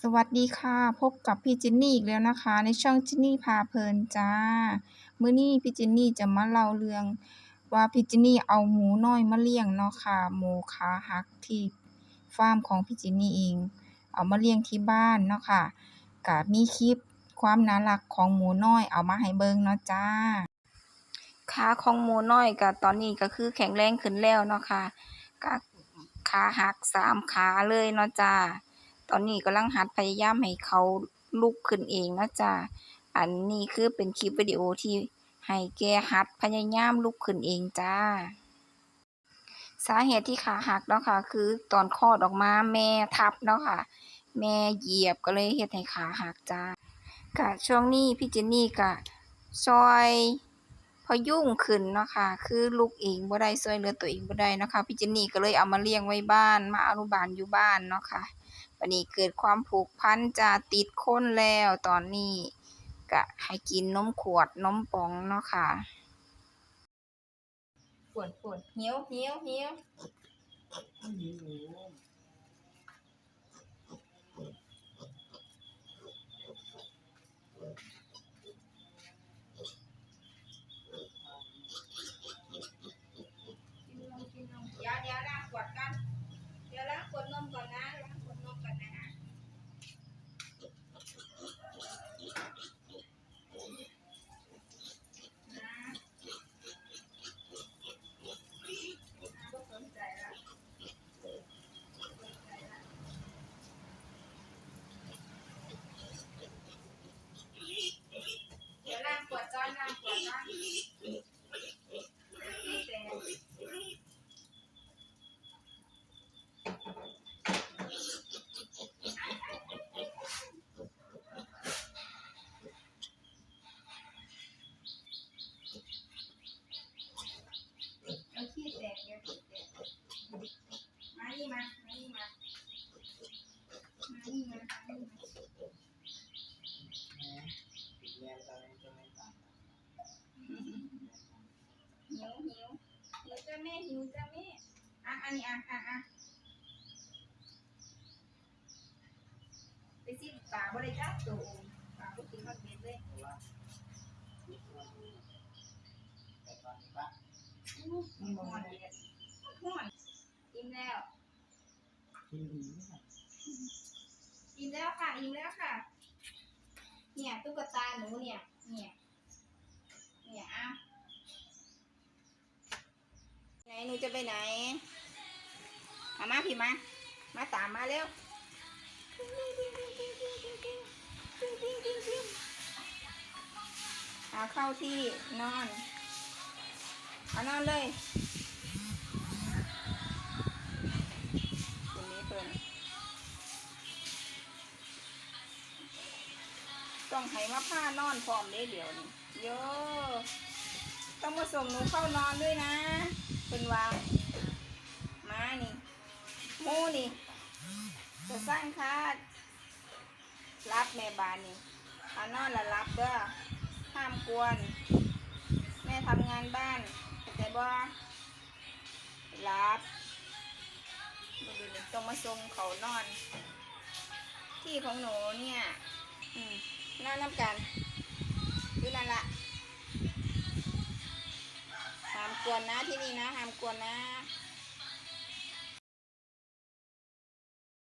สวัสดีค่ะ พบกับพี่จินนี่อีกแล้วนะคะ ในช่องจินนี่พาเพลินจ้า มื้อนี้พี่จินนี่จะมาเล่าเรื่องว่าพี่จินนี่เอาหมูน้อยมาเลี้ยงเนาะค่ะ หมูขาหักที่ฟาร์มของพี่จินนี่เอง เอามาเลี้ยงที่บ้านเนาะค่ะก็มีคลิปความน่ารักของหมูน้อยเอามาให้เบิ่งเนาะจ้าขาของหมูน้อยก็ตอนนี้ก็คือแข็งแรงขึ้นแล้วเนาะค่ะก็ขาหักสามขาเลยเนาะจ้า ตอนนี้กำลังหัดพยายามให้เขาลุกขึ้นเองนะจ้าอันนี้คือเป็นคลิปวิดีโอที่ให้แกหัดพยายามลุกขึ้นเองจ้า สาเหตุที่ขาหักเนาะค่ะ คือตอนคลอดออกมาแม่ทับเนาะค่ะ แม่เหยียบก็เลยเฮ็ดให้ขาหักจ้าก็ช่วงนี้พี่เจนนี่ก็ช่วย พยุ่งขึ้นเนาะค่ะ คือลุกเองบ่ได้ช่วยเหลือตัวเองบ่ได้เนาะค่ะพี่เจนนี่ก็เลยเอามาเลี้ยงไว้บ้าน มาอนุบาลอยู่บ้านเนาะค่ะวันนี้เกิดความผูกพันจะติดคนแล้วตอนนี้ก็ให้กินนมขวดนมป๋องเนาะค่ะปวดปวดเหียวเหียวเหียวกินนมกินนมเดี๋ยวเดี๋ยวล้างขวดกันเดี๋ยวล้างขวดนมก่อนนะล้างขวดนมก่อนนะ เดี๋ยวล้างขวดก่อนล้างขวดก่อนนี่แต่เอาขี้แตกเดี๋ยวขี้แตกมานี่มา มานี่มา มานี่มามานี่มา หิวหิวหิว จ้าแม่หิวจ้าแม่อะอันนี้อะอะอะไปสิป่าบริจาคตัวป่าบ่กินมันเบ็ดเลยอู้มันบ่มันเบ็ดมันฮ้อนอิ่มแล้วอิ่มแล้วค่ะอิ่มแล้วค่ะ เนี่ยตุ๊กตาหนูเนี่ย เนี่ย เนี่ยเอ้า ไปไหนเอามาพี่มา มาตามมาเร็วเอาเข้าที่นอนเอานอนเลยตรงนี้เพิ่นต้องให้มาผ้านอนพร้อมเด้เดี๋ยวนี้โย ต้องมาส่งหนูเข้านอนด้วยนะเป็นว่ามานี่มูนี่จะสร้างค่ารับแม่บ้านนี่เอานอนละรับเด้อห้ามกวน แม่ทำงานบ้านเข้าใจบ่รับดูดิต้องมาส่งเขานอน ที่ของหนูเนี่ย อืมน่าน้ำกันอยู่นั่นละ กวนนะที่นี่นะห้ามกวนนะ